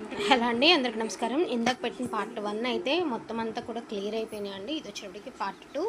Hello అండి అందరికి నమస్కారం. ఇందాక పెట్టిన పార్ట్ వన్ అయితే మొత్తం అంతా కూడా క్లియర్ అయిపోయినాయండి అండి. ఇది వచ్చేటికి పార్ట్ టూ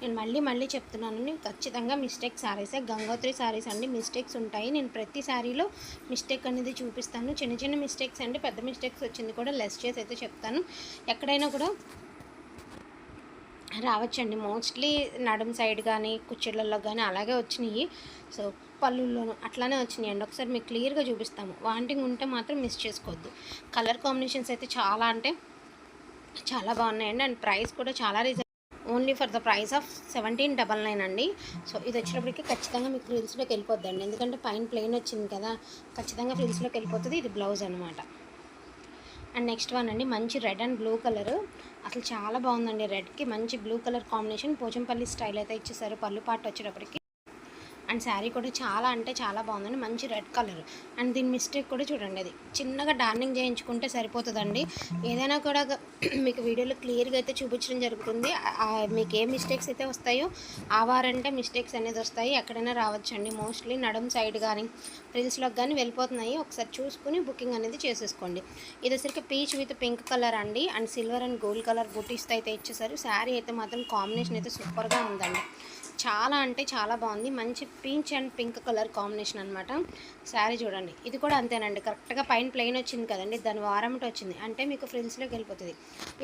నేను మళ్ళీ మళ్ళీ చెప్తున్నాను ఖచ్చితంగా మిస్టేక్ శారీసే గంగోత్రి శారీస్ అండి. మిస్టేక్స్ ఉంటాయి. నేను ప్రతి శారీలో మిస్టేక్ అనేది చూపిస్తాను. చిన్న చిన్న మిస్టేక్స్ అండి. పెద్ద మిస్టేక్స్ వచ్చింది కూడా లెస్ చేసి అయితే చెప్తాను. ఎక్కడైనా కూడా రావచ్చండి. మోస్ట్లీ నడుం సైడ్ కానీ కుచ్చిళ్ళల్లో కానీ అలాగే వచ్చినాయి. సో పళ్ళుల్లోనూ అట్లానే వచ్చినాయండి. ఒకసారి మీకు క్లియర్గా చూపిస్తాము. వాంటింగ్ ఉంటే మాత్రం మిస్ చేసుకోవద్దు. కలర్ కాంబినేషన్స్ అయితే చాలా అంటే చాలా బాగున్నాయండి. అండ్ ప్రైస్ కూడా చాలా reason only for the price of seventeen double nine అండి. సో ఇది వచ్చినప్పటికి ఖచ్చితంగా మీకు ఫ్రిల్స్లోకి వెళ్ళిపోద్దండి. ఎందుకంటే పైన ప్లెయిన్ వచ్చింది కదా ఖచ్చితంగా ఫ్రిల్స్లోకి వెళ్ళిపోతుంది. ఇది బ్లౌజ్ అనమాట అండ్ నెక్స్ట్ వన్ అండి మంచి రెడ్ అండ్ బ్లూ కలర్. అసలు చాలా బాగుందండి రెడ్కి. మంచి blue colour combination. Pochampally style అయితే ఇచ్చేసారు. పళ్ళు పాట వచ్చేటప్పటికి. అండ్ శారీ కూడా చాలా అంటే చాలా బాగుందండి. మంచి రెడ్ కలర్. అండ్ దీని మిస్టేక్ కూడా చూడండి అది. చిన్నగా డార్నింగ్ చేయించుకుంటే సరిపోతుందండి. ఏదైనా కూడా మీకు వీడియోలో క్లియర్గా అయితే చూపించడం జరుగుతుంది. మీకు ఏ మిస్టేక్స్ అయితే వస్తాయో ఆ వారంటే మిస్టేక్స్ అనేది వస్తాయి. ఎక్కడైనా రావచ్చండి. మోస్ట్లీ నడుం సైడ్ కానీ రీల్స్లోకి కానీ వెళ్ళిపోతున్నాయి. ఒకసారి చూసుకుని బుకింగ్ అనేది చేసేసుకోండి. ఇది వచ్చరికి పీచ్ విత్ పింక్ కలర్ అండి. And silver and gold colour బుటీస్తో అయితే ఇచ్చేసారు. శారీ అయితే మాత్రం కాంబినేషన్ అయితే సూపర్గా ఉందండి. చాలా అంటే చాలా బాగుంది. మంచి peach and pink colour combination అనమాట శారీ చూడండి. ఇది కూడా అంతేనండి. కరెక్ట్గా పైన ప్లెయిన్ వచ్చింది కదండి. దాని వారమట వచ్చింది. అంటే మీకు ఫ్రిల్స్లోకి వెళ్ళిపోతుంది.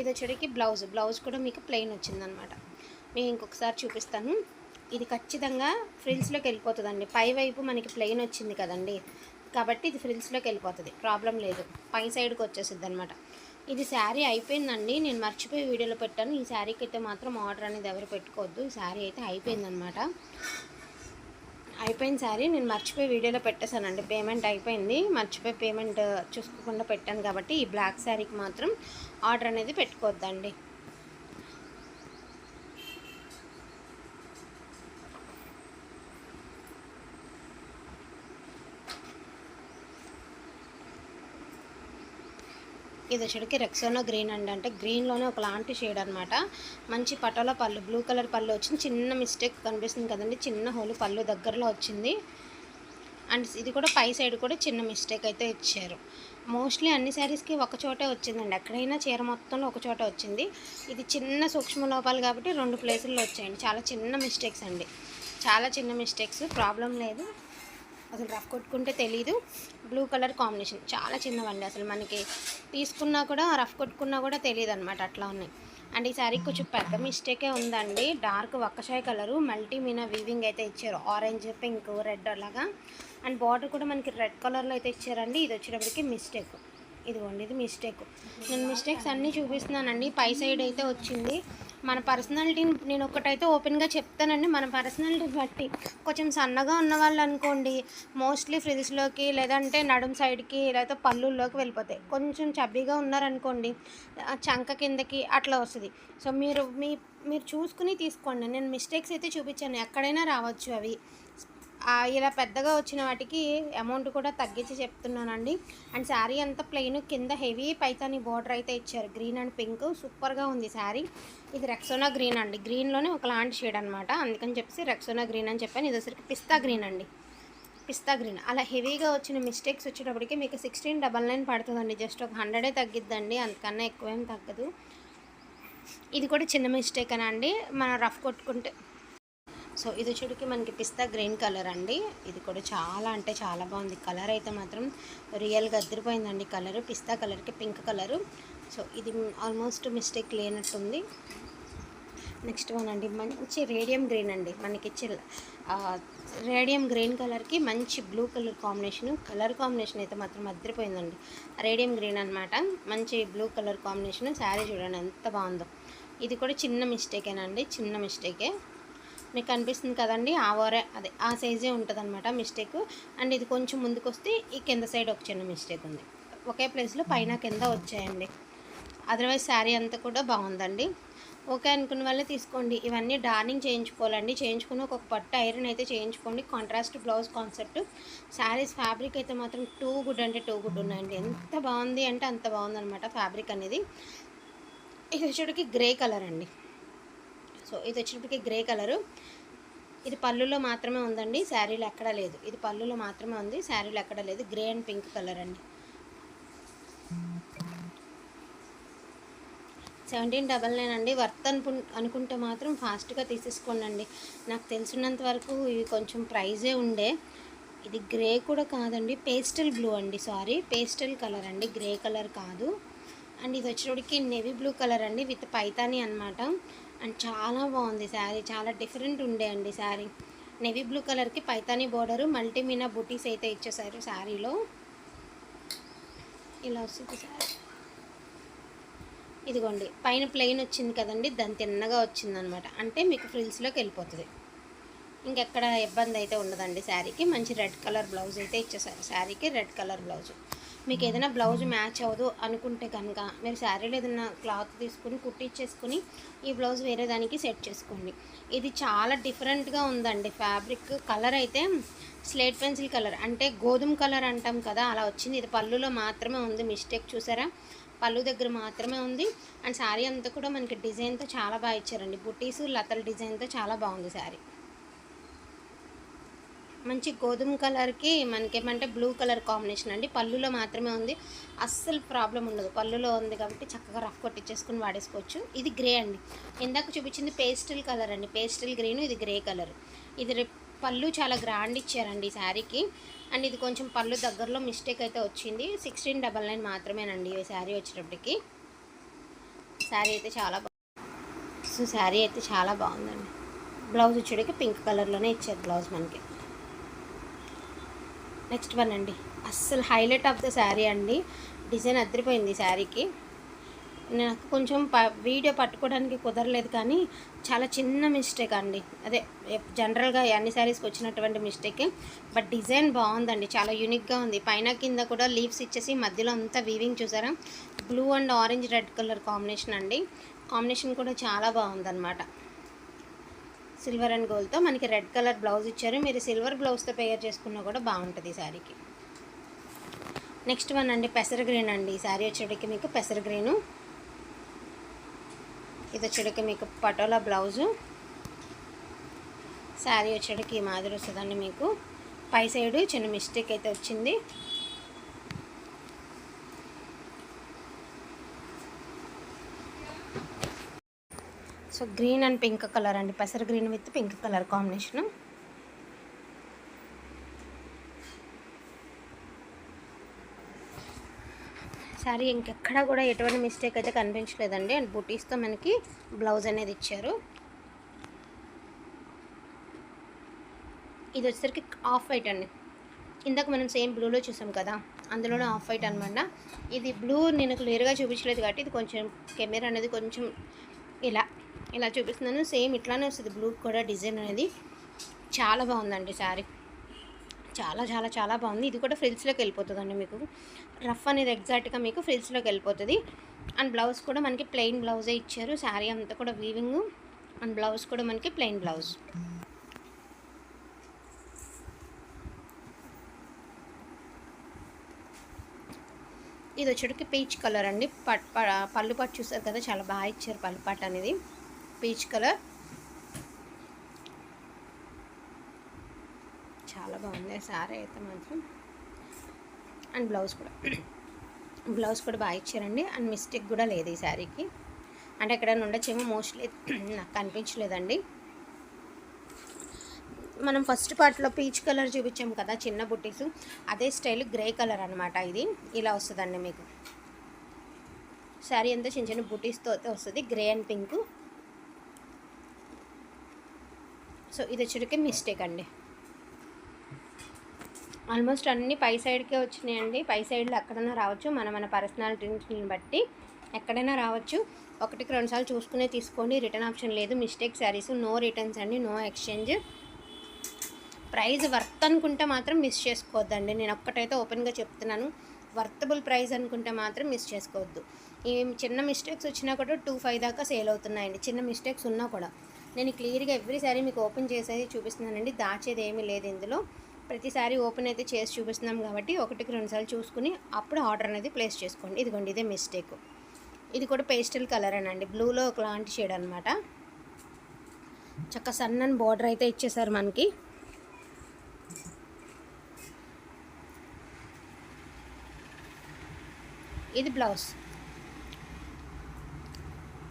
ఇది వచ్చేటికి బ్లౌజ్ బ్లౌజ్ కూడా మీకు ప్లెయిన్ వచ్చింది అనమాట మీకు ఇంకొకసారి చూపిస్తాను. ఇది ఖచ్చితంగా ఫ్రిల్స్లోకి వెళ్ళిపోతుందండి. పై వైపు మనకి ప్లెయిన్ వచ్చింది కదండి. కాబట్టి ఇది ఫ్రిల్స్లోకి వెళ్ళిపోతుంది. ప్రాబ్లం లేదు. పై సైడ్కి వచ్చేసిద్ది అనమాట ఇది శారీ అయిపోయిందండి. నేను మర్చిపోయి వీడియోలో పెట్టాను. ఈ శారీకి అయితే మాత్రం ఆర్డర్ అనేది ఎవరు పెట్టుకోవద్దు. ఈ శారీ అయితే అయిపోయిందనమాట అయిపోయిన శారీ నేను మర్చిపోయి వీడియోలో పెట్టేశానండి. పేమెంట్ అయిపోయింది. మర్చిపోయి పేమెంట్ చూసుకోకుండా పెట్టాను కాబట్టి ఈ బ్లాక్ శారీకి మాత్రం ఆర్డర్ అనేది పెట్టుకోవద్దండి. ఇది వచ్చేటికి రెక్సోనా గ్రీన్ అండి. అంటే గ్రీన్లోనే ఒక లాంటి షేడ్ అనమాట మంచి పటోలా పళ్ళు బ్లూ కలర్ పళ్ళు వచ్చింది. చిన్న మిస్టేక్ కనిపిస్తుంది కదండి. చిన్న హోలు పళ్ళు దగ్గరలో వచ్చింది. అండ్ ఇది కూడా పై సైడ్ కూడా చిన్న మిస్టేక్ అయితే ఇచ్చారు. మోస్ట్లీ అన్ని శారీస్కి ఒక చోటే వచ్చిందండి. ఎక్కడైనా చీర మొత్తంలో ఒక చోట వచ్చింది. ఇది చిన్న సూక్ష్మ లోపాలు కాబట్టి రెండు ప్లేసుల్లో వచ్చాయండి. చాలా చిన్న మిస్టేక్స్ అండి. చాలా చిన్న మిస్టేక్స్ ప్రాబ్లం లేదు. అసలు రఫ్ కొట్టుకుంటే తెలీదు. బ్లూ కలర్ కాంబినేషన్ చాలా చిన్నవండి అసలు మనకి. తీసుకున్నా కూడా రఫ్ కొట్టుకున్నా కూడా తెలియదు అనమాట అట్లా ఉన్నాయి. అండ్ ఈ శారీ కొంచెం పెద్ద మిస్టేకే ఉందండి. డార్క్ ఒక్కసాయ కలరు మల్టీ మీనా వీవింగ్ అయితే ఇచ్చారు. ఆరెంజ్ పింక్ రెడ్ అలాగా. అండ్ బార్డర్ కూడా మనకి రెడ్ కలర్లో అయితే ఇచ్చారండి. ఇది వచ్చేటప్పటికి మిస్టేక్ ఇదిగోండి ఇది మిస్టేక్ నేను మిస్టేక్స్ అన్నీ చూపిస్తున్నానండి. పై సైడ్ అయితే వచ్చింది. మన పర్సనాలిటీని నేను ఒకటైతే ఓపెన్గా చెప్తానండి. మన పర్సనాలిటీ బట్టి కొంచెం సన్నగా ఉన్న వాళ్ళు అనుకోండి మోస్ట్లీ ఫ్రిల్స్లోకి లేదంటే నడుం సైడ్కి లేకపోతే పళ్ళుల్లోకి వెళ్ళిపోతాయి. కొంచెం చబ్బీగా ఉన్నారనుకోండి చంక కిందకి అట్లా వస్తుంది. సో మీరు మీ మీరు చూసుకుని తీసుకోండి. నేను మిస్టేక్స్ అయితే చూపించాను. ఎక్కడైనా రావచ్చు అవి. ఇలా పెద్దగా వచ్చిన వాటికి అమౌంట్ కూడా తగ్గించి చెప్తున్నానండి. అండ్ శారీ అంతా ప్లెయిన్ కింద హెవీ పైతాని బార్డర్ అయితే ఇచ్చారు. గ్రీన్ అండ్ పింక్ సూపర్గా ఉంది శారీ. ఇది రెక్సోనా గ్రీన్ అండి. గ్రీన్లోనే ఒకలాంటి షేడ్ అనమాట అందుకని చెప్పేసి రెక్సోనా గ్రీన్ అని చెప్పాను. ఇది వచ్చరికి పిస్తా గ్రీన్ అండి. పిస్తా గ్రీన్ అలా హెవీగా వచ్చిన మిస్టేక్స్ వచ్చేటప్పటికి మీకు సిక్స్టీన్ డబల్ నైన్ పడుతుందండి. జస్ట్ ఒక హండ్రెడే తగ్గిద్దండి. అంతకన్నా ఎక్కువేం తగ్గదు. ఇది కూడా చిన్న మిస్టేక్ అండి మనం రఫ్ కొట్టుకుంటే సో ఇది చూడకి మనకి పిస్తా గ్రీన్ కలర్ అండి. ఇది కూడా చాలా అంటే చాలా బాగుంది. కలర్ అయితే మాత్రం రియల్గా అద్దరిపోయిందండి. కలర్ పిస్తా కలర్కి పింక్ కలరు. సో ఇది ఆల్మోస్ట్ మిస్టేక్ లేనట్టుంది. నెక్స్ట్ వన్ అండి. మంచి రేడియం గ్రీన్ అండి. మనకి చిల్ రేడియం గ్రీన్ కలర్కి మంచి blue colour combination colour combination అయితే మాత్రం అద్దరిపోయిందండి. రేడియం గ్రీన్ అనమాట మంచి బ్లూ కలర్ కాంబినేషన్ శారీ చూడండి ఎంత బాగుందో. ఇది కూడా చిన్న మిస్టేకేనండి చిన్న మిస్టేకే మీకు కనిపిస్తుంది కదండి ఆ ఓరే అదే ఆ సైజే ఉంటుంది అనమాట మిస్టేక్ అండ్ ఇది కొంచెం ముందుకు వస్తే ఈ కింద సైడ్ ఒక చిన్న మిస్టేక్ ఉంది. ఒకే ప్లేస్లో పైన కింద వచ్చాయండి. అదర్వైజ్ శారీ అంతా కూడా బాగుందండి. ఓకే అనుకున్న వాళ్ళే తీసుకోండి. ఇవన్నీ డార్నింగ్ చేయించుకోవాలండి. చేయించుకుని ఒక పట్టు ఐరన్ అయితే చేయించుకోండి. Contrast blouse concept sarees fabric అయితే మాత్రం టూ గుడ్ అంటే టూ గుడ్ ఉన్నాయండి. ఎంత బాగుంది అంటే అంత బాగుందన్నమాట ఫ్యాబ్రిక్ అనేది. ఇది వచ్చేటికి గ్రే కలర్ అండి. సో ఇది వచ్చేటప్పటికి గ్రే కలరు. ఇది పళ్ళులో మాత్రమే ఉందండి శారీలు ఎక్కడ లేదు. ఇది పళ్ళులో మాత్రమే ఉంది శారీలు ఎక్కడ లేదు. గ్రే అండ్ పింక్ కలర్ అండి. సెవెంటీన్ డబల్ నైన్ అండి. వర్త్ అనుకు అనుకుంటే మాత్రం ఫాస్ట్గా తీసేసుకోండి నాకు తెలిసినంత వరకు ఇవి కొంచెం ప్రైజే ఉండే. ఇది గ్రే కూడా కాదండి పేస్టల్ బ్లూ అండి సారీ. పేస్టల్ కలర్ అండి గ్రే కలర్ కాదు. అండ్ ఇది వచ్చేటప్పటికి నెవీ బ్లూ కలర్ అండి విత్ పైతాని అనమాట అండ్ చాలా బాగుంది శారీ. చాలా డిఫరెంట్ ఉండే అండి శారీ. నెవీ బ్లూ కలర్కి పైతాని బోర్డరు మల్టీమీనా బుటీస్ అయితే ఇచ్చేసారు శారీలో. ఇలా వస్తుంది శారీ. ఇదిగోండి పైన ప్లెయిన్ వచ్చింది కదండి దాని తిన్నగా వచ్చిందనమాట. అంటే మీకు ఫ్రిల్స్లోకి వెళ్ళిపోతుంది. ఇంకెక్కడ ఇబ్బంది అయితే ఉండదండి శారీకి. మంచి రెడ్ కలర్ బ్లౌజ్ అయితే ఇచ్చేసారు శారీకి రెడ్ కలర్ బ్లౌజ్. మీకు ఏదైనా బ్లౌజ్ మ్యాచ్ అవ్వదు అనుకుంటే కనుక మీరు శారీలో ఏదైనా క్లాత్ తీసుకుని కుట్టించేసుకుని ఈ బ్లౌజ్ వేరే దానికి సెట్ చేసుకోండి. ఇది చాలా డిఫరెంట్గా ఉందండి. ఫ్యాబ్రిక్ కలర్ అయితే స్లేట్ పెన్సిల్ కలర్ అంటే గోధుమ కలర్ అంటాం కదా అలా వచ్చింది. ఇది పళ్ళులో మాత్రమే ఉంది. మిస్టేక్ చూసారా? పళ్ళు దగ్గర మాత్రమే ఉంది. అండ్ శారీ అంతా కూడా మనకి డిజైన్తో చాలా బాగా ఇచ్చారండి. బుటీస్ లతల డిజైన్తో చాలా బాగుంది శారీ. మంచి గోధుమ కలర్కి మనకేమంటే బ్లూ కలర్ కాంబినేషన్ అండి. పళ్ళులో మాత్రమే ఉంది. అస్సలు ప్రాబ్లం ఉండదు. పళ్ళులో ఉంది కాబట్టి చక్కగా రఫ్ కొట్టించేసుకుని వాడేసుకోవచ్చు. ఇది గ్రే అండి. ఇందాక చూపించింది పేస్టల్ కలర్ అండి. పేస్టల్ గ్రీన్ ఇది గ్రే కలర్. ఇది పళ్ళు చాలా గ్రాండ్ ఇచ్చారండి ఈ శారీకి. అండ్ ఇది కొంచెం పళ్ళు దగ్గరలో మిస్టేక్ అయితే వచ్చింది. సిక్స్టీన్ డబల్ నైన్ మాత్రమేనండి ఈ శారీ వచ్చేటప్పటికి. శారీ అయితే చాలా బాగుంది సో శారీ అయితే చాలా బాగుందండి. బ్లౌజ్ వచ్చేటికి పింక్ కలర్లోనే ఇచ్చారు బ్లౌజ్ మనకి. నెక్స్ట్ వన్ అండి. అస్సలు హైలైట్ ఆఫ్ ద శారీ అండి. డిజైన్ అదిరిపోయింది శారీకి. నాకు కొంచెం ప వీడియో పట్టుకోవడానికి కుదరలేదు కానీ చాలా చిన్న మిస్టేక్ అండి. అదే జనరల్గా అన్ని శారీస్కి వచ్చినటువంటి మిస్టేకే. బట్ డిజైన్ బాగుందండి. చాలా యూనిక్గా ఉంది. పైన కింద కూడా లీవ్స్ ఇచ్చేసి మధ్యలో అంతా వీవింగ్ చూసారా? Blue and orange red colour combination అండి. కాంబినేషన్ కూడా చాలా బాగుందన్నమాట. సిల్వర్ అండ్ గోల్డ్తో మనకి రెడ్ కలర్ బ్లౌజ్ ఇచ్చారు. మీరు సిల్వర్ బ్లౌజ్తో పేర్ చేసుకున్నా కూడా బాగుంటుంది ఈ శారీకి నెక్స్ట్ వన్ అండి పెసర గ్రీన్ అండి. ఈ శారీ వచ్చేటికి మీకు పెసర గ్రీను. ఇది వచ్చేటికి మీకు పటోలా బ్లౌజు. శారీ వచ్చేటికి ఈ మాదిరి వస్తుందండి మీకు. పై సైడు చిన్న మిస్టేక్ అయితే వచ్చింది. So green and pink colour అండి. పెసర green with pink colour combination. Sari ఇంకెక్కడా కూడా ఎటువంటి మిస్టేక్ అయితే కనిపించలేదండి. అండ్ బుటీస్తో మనకి బ్లౌజ్ అనేది ఇచ్చారు. ఇది వచ్చేసరికి ఆఫ్ వైట్ అండి. ఇందాక మనం సేమ్ బ్లూలో చూసాం కదా అందులోనే ఆఫ్ వైట్ అనమాట ఇది బ్లూ నేను క్లియర్గా చూపించలేదు కాబట్టి ఇది కొంచెం కెమెరా అనేది కొంచెం ఇలా చూపిస్తున్నాను. సేమ్ ఇట్లానే వస్తుంది. బ్లూ కూడా డిజైన్ అనేది చాలా బాగుందండి శారీ. చాలా చాలా చాలా బాగుంది. ఇది కూడా ఫ్రిల్స్లోకి వెళ్ళిపోతుందండి మీకు. రఫ్ అనేది ఎగ్జాక్ట్గా మీకు ఫ్రిల్స్లోకి వెళ్ళిపోతుంది. అండ్ బ్లౌజ్ కూడా మనకి ప్లెయిన్ బ్లౌజే ఇచ్చారు. శారీ అంతా కూడా వీవింగ్ అండ్ బ్లౌజ్ కూడా మనకి ప్లెయిన్ బ్లౌజ్. ఇది వచ్చేటికి పీచ్ కలర్ అండి. పట్ ప- పళ్ళు పట్టు చూసారు కదా చాలా బాగా ఇచ్చారు పళ్ళు పట్టు అనేది. Peach colour. చాలా బాగుంది సారీ అయితే మాత్రం. అండ్ బ్లౌజ్ కూడా. బ్లౌజ్ కూడా బాగా ఇచ్చారండి. అండ్ మిస్టేక్ కూడా లేదు ఈ శారీకి అంటే ఎక్కడైనా ఉండొచ్చేమో మోస్ట్లీ నాకు కనిపించలేదండి. మనం ఫస్ట్ పార్ట్లో పీచ్ కలర్ చూపించాం కదా చిన్న బుట్టీస్ అదే స్టైల్ గ్రే కలర్ అనమాట ఇది. ఇలా వస్తుందండి మీకు. శారీ అంతా చిన్న చిన్న బుటీస్తో అయితే వస్తుంది. Grey and pink. సో ఇది వచ్చేటికి మిస్టేక్ అండి. ఆల్మోస్ట్ అన్నీ పై సైడ్కే వచ్చినాయండి. పై సైడ్లో ఎక్కడైనా రావచ్చు. మన మన పర్సనాలిటీని బట్టి ఎక్కడైనా రావచ్చు. ఒకటికి రెండుసార్లు చూసుకునే తీసుకోండి. రిటర్న్ ఆప్షన్ లేదు. మిస్టేక్ శారీస్ నో రిటర్న్స్ అండి. నో ఎక్స్చేంజ్ ప్రైజ్ వర్త్ అనుకుంటే మాత్రం మిస్ చేసుకోవద్దండి. నేను ఒక్కటైతే ఓపెన్గా చెప్తున్నాను. వర్తబుల్ ప్రైస్ అనుకుంటే మాత్రం మిస్ చేసుకోవద్దు. ఈ చిన్న మిస్టేక్స్ వచ్చినా కూడా టూ ఫైవ్ దాకా సేల్ అవుతున్నాయండి. చిన్న మిస్టేక్స్ ఉన్నా కూడా. నేను క్లియర్గా ఎవ్రీ సారీ మీకు ఓపెన్ చేసేది చూపిస్తున్నానండి. దాచేది ఏమీ లేదు ఇందులో. ప్రతిసారి ఓపెన్ అయితే చేసి చూపిస్తున్నాం కాబట్టి ఒకటికి రెండుసార్లు చూసుకుని అప్పుడు ఆర్డర్ అనేది ప్లేస్ చేసుకోండి. ఇదిగోండి ఇదే మిస్టేక్. ఇది కూడా పేస్టల్ కలర్ అనండి. బ్లూలో ఒకలాంటి షేడ్ అనమాట చక్క సన్నని బార్డర్ అయితే ఇచ్చేసారు మనకి. ఇది బ్లౌజ్.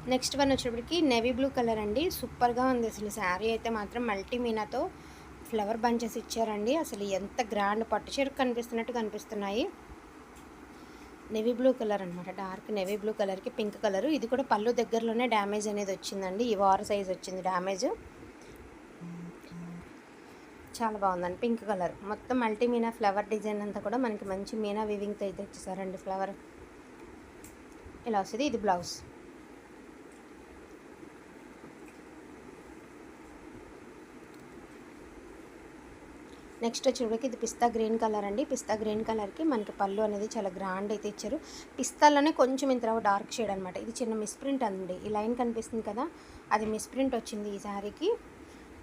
నెక్స్ట్ వన్ వచ్చేటప్పటికి నేవీ బ్లూ కలర్ అండి. సూపర్గా ఉంది అసలు శారీ అయితే మాత్రం మల్టీ మీనాతో ఫ్లవర్ బంచెస్ ఇచ్చారండి. అసలు ఎంత గ్రాండ్ పట్టు చీర కనిపిస్తున్నట్టు కనిపిస్తున్నాయి. నెవీ బ్లూ కలర్ అనమాట డార్క్ నెవీ బ్లూ కలర్కి పింక్ కలర్ ఇది కూడా పళ్ళు దగ్గరలోనే డ్యామేజ్ అనేది వచ్చిందండి. ఈ వార్ సైజ్ వచ్చింది డ్యామేజ్ చాలా బాగుందండి పింక్ కలర్ మొత్తం మల్టీ మీనా ఫ్లవర్ డిజైన్ అంతా కూడా మనకి మంచి మీనా వివింగ్తో అయితే ఇచ్చేసారండి ఫ్లవర్ ఇలా వస్తుంది. ఇది బ్లౌజ్ నెక్స్ట్ వచ్చేటికి ఇది పిస్తా గ్రీన్ కలర్ అండి. పిస్తా గ్రీన్ కలర్కి మనకి పళ్ళు అనేది చాలా గ్రాండ్ అయితే ఇచ్చారు. పిస్తాలోనే కొంచెం ఇంత డార్క్ షేడ్ అనమాట ఇది చిన్న మిస్ప్రింట్ అండి. ఈ లైన్ కనిపిస్తుంది కదా? అది మిస్ప్రింట్ వచ్చింది ఈ శారీకి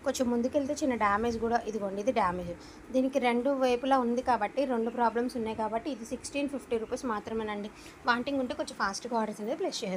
కొంచెం ముందుకెళ్తే చిన్న డ్యామేజ్ కూడా ఇదిగోండి ఇది డ్యామేజ్ దీనికి రెండు వైపులా ఉంది కాబట్టి రెండు ప్రాబ్లమ్స్ ఉన్నాయి కాబట్టి ఇది సిక్స్టీన్ ఫిఫ్టీ రూపీస్ మాత్రమేనండి. వాంటింగ్ ఉంటే కొంచెం ఫాస్ట్గా ఆర్డర్స్ అనేది ప్లేస్ చేసుకోండి